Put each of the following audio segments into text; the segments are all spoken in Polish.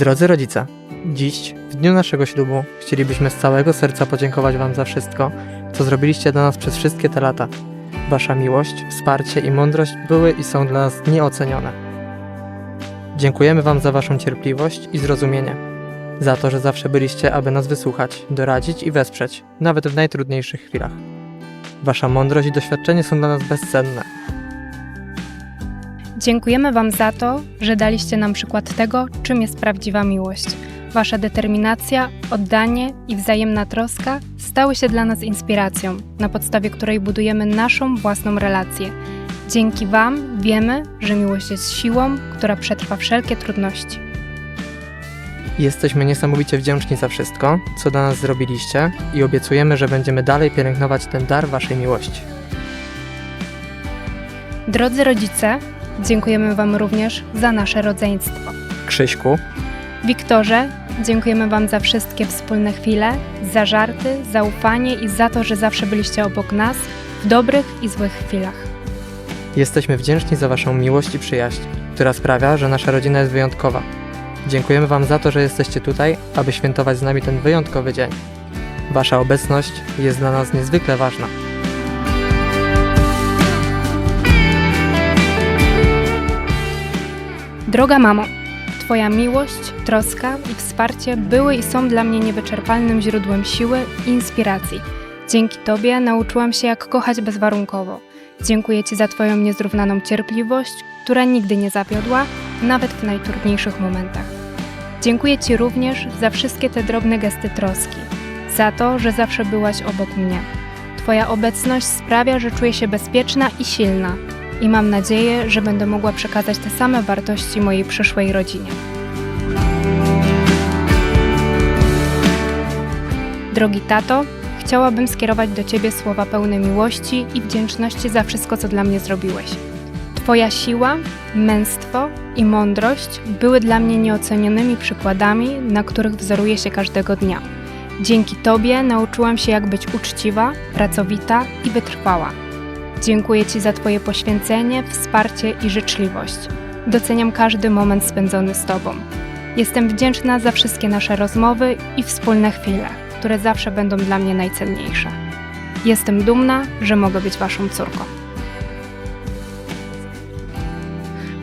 Drodzy rodzice, dziś, w dniu naszego ślubu, chcielibyśmy z całego serca podziękować Wam za wszystko, co zrobiliście dla nas przez wszystkie te lata. Wasza miłość, wsparcie i mądrość były i są dla nas nieocenione. Dziękujemy Wam za Waszą cierpliwość i zrozumienie, za to, że zawsze byliście, aby nas wysłuchać, doradzić i wesprzeć, nawet w najtrudniejszych chwilach. Wasza mądrość i doświadczenie są dla nas bezcenne. Dziękujemy Wam za to, że daliście nam przykład tego, czym jest prawdziwa miłość. Wasza determinacja, oddanie i wzajemna troska stały się dla nas inspiracją, na podstawie której budujemy naszą własną relację. Dzięki Wam wiemy, że miłość jest siłą, która przetrwa wszelkie trudności. Jesteśmy niesamowicie wdzięczni za wszystko, co dla nas zrobiliście i obiecujemy, że będziemy dalej pielęgnować ten dar Waszej miłości. Drodzy rodzice, dziękujemy Wam również za nasze rodzeństwo. Krzyśku, Wiktorze, dziękujemy Wam za wszystkie wspólne chwile, za żarty, zaufanie i za to, że zawsze byliście obok nas w dobrych i złych chwilach. Jesteśmy wdzięczni za Waszą miłość i przyjaźń, która sprawia, że nasza rodzina jest wyjątkowa. Dziękujemy Wam za to, że jesteście tutaj, aby świętować z nami ten wyjątkowy dzień. Wasza obecność jest dla nas niezwykle ważna. Droga mamo, Twoja miłość, troska i wsparcie były i są dla mnie niewyczerpalnym źródłem siły i inspiracji. Dzięki Tobie nauczyłam się, jak kochać bezwarunkowo. Dziękuję Ci za Twoją niezrównaną cierpliwość, która nigdy nie zawiodła, nawet w najtrudniejszych momentach. Dziękuję Ci również za wszystkie te drobne gesty troski, za to, że zawsze byłaś obok mnie. Twoja obecność sprawia, że czuję się bezpieczna i silna, i mam nadzieję, że będę mogła przekazać te same wartości mojej przyszłej rodzinie. Drogi tato, chciałabym skierować do Ciebie słowa pełne miłości i wdzięczności za wszystko, co dla mnie zrobiłeś. Twoja siła, męstwo i mądrość były dla mnie nieocenionymi przykładami, na których wzoruję się każdego dnia. Dzięki Tobie nauczyłam się, jak być uczciwa, pracowita i wytrwała. Dziękuję Ci za Twoje poświęcenie, wsparcie i życzliwość. Doceniam każdy moment spędzony z Tobą. Jestem wdzięczna za wszystkie nasze rozmowy i wspólne chwile, które zawsze będą dla mnie najcenniejsze. Jestem dumna, że mogę być Waszą córką.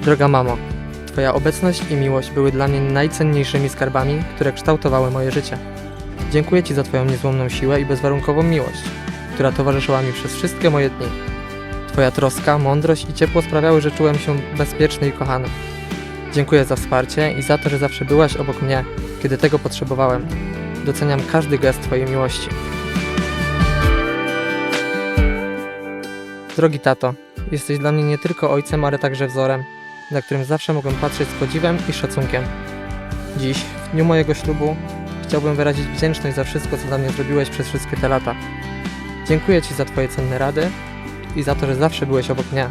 Droga mamo, Twoja obecność i miłość były dla mnie najcenniejszymi skarbami, które kształtowały moje życie. Dziękuję Ci za Twoją niezłomną siłę i bezwarunkową miłość, która towarzyszyła mi przez wszystkie moje dni. Twoja troska, mądrość i ciepło sprawiały, że czułem się bezpieczny i kochany. Dziękuję za wsparcie i za to, że zawsze byłaś obok mnie, kiedy tego potrzebowałem. Doceniam każdy gest Twojej miłości. Drogi tato, jesteś dla mnie nie tylko ojcem, ale także wzorem, na którym zawsze mogłem patrzeć z podziwem i szacunkiem. Dziś, w dniu mojego ślubu, chciałbym wyrazić wdzięczność za wszystko, co dla mnie zrobiłeś przez wszystkie te lata. Dziękuję Ci za Twoje cenne rady i za to, że zawsze byłeś obok mnie.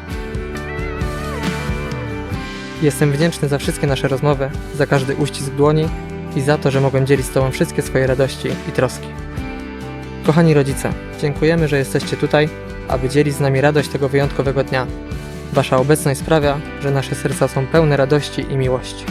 Jestem wdzięczny za wszystkie nasze rozmowy, za każdy uścisk dłoni i za to, że mogłem dzielić z Tobą wszystkie swoje radości i troski. Kochani rodzice, dziękujemy, że jesteście tutaj, aby dzielić z nami radość tego wyjątkowego dnia. Wasza obecność sprawia, że nasze serca są pełne radości i miłości.